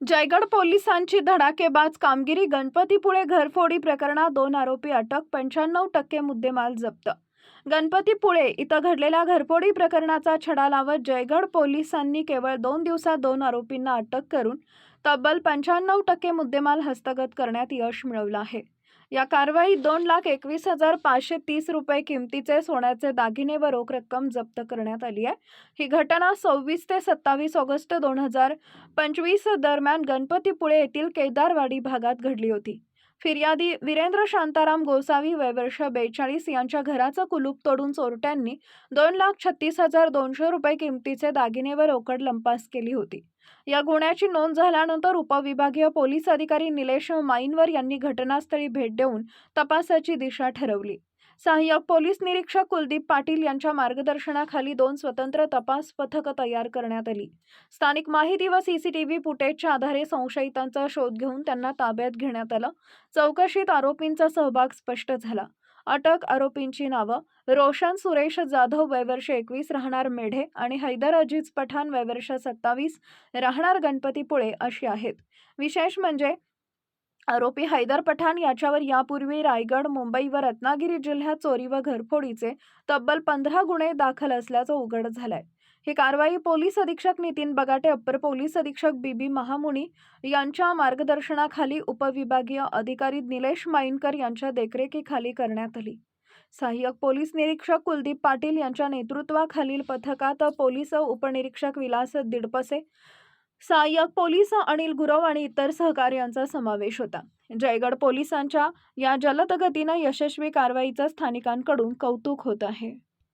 जयगड पोलिसांची धडाकेबाज कामगिरी गणपतीपुळे घरफोडी प्रकरणात दोन आरोपी अटक पंच्याण्णव टक्के मुद्देमाल जप्त. गणपतीपुळे इथं घडलेल्या घरफोडी प्रकरणाचा छडा लावत जयगड पोलिसांनी केवळ दोन दिवसात दोन आरोपींना अटक करून तब्बल पंच्याण्णव टक्के मुद्देमाल हस्तगत करण्यात यश मिळवलं आहे. या कारवाईत दोन लाख एकवीस हजार पाचशे तीस रुपये किमतीचे सोन्याचे दागिने व रोख रक्कम जप्त करण्यात आली आहे. ही घटना सव्वीस ते सत्तावीस ऑगस्ट दोन हजार पंचवीस दरम्यान गणपतीपुळे येथील केदारवाडी भागात घडली होती. फिर्यादी वीरेंद्र शांताराम गोसावी वय वर्ष बेचाळीस यांच्या घराचं कुलूप तोडून चोरट्यांनी दोन लाख छत्तीस हजार दोनशे रुपये किमतीचे दागिने व रोकड लंपास केली होती. या गुन्ह्याची नोंद झाल्यानंतर उपविभागीय पोलीस अधिकारी निलेश माईनवर यांनी घटनास्थळी भेट देऊन तपासाची दिशा ठरवली. सहाय्यक पोलीस निरीक्षक कुलदीप पाटील यांच्या मार्गदर्शनाखाली दोन स्वतंत्र तपास पथकं तयार करण्यात आली. स्थानिक माहिती व सीसीटीव्ही फुटेजच्या आधारे संशयितांचा शोध घेऊन त्यांना ताब्यात घेण्यात आलं. चौकशीत आरोपींचा सहभाग स्पष्ट झाला. अटक आरोपींची नावं रोशन सुरेश जाधव वयवर्ष एकवीस राहणार मेढे आणि हैदर अजीज पठाण वयवर्ष सत्तावीस राहणार गणपतीपुळे अशी आहेत. विशेष म्हणजे आरोपी हैदर पठाण याच्यावर यापूर्वी रायगड मुंबई व रत्नागिरी जिल्ह्यात चोरी व घरफोडीचे तब्बल पंधरा गुन्हे दाखल असल्याचं उघड झालंय. ही कारवाई पोलीस अधीक्षक नितीन बगाटे अप्पर पोलीस अधीक्षक बीबी महामुनी यांच्या मार्गदर्शनाखाली उपविभागीय अधिकारी निलेश माईनकर यांच्या देखरेखीखाली करण्यात आली. सहाय्यक पोलीस निरीक्षक कुलदीप पाटील यांच्या नेतृत्वाखालील पथकात पोलीस उपनिरीक्षक विलास दिडपसे सहाय्यक पोलीस अनिल गुरव आणि इतर सहकार्यांचा समावेश होता. जयगड पोलिसांच्या या जलदगतीनं यशस्वी कारवाईचं स्थानिकांकडून कौतुक होत आहे.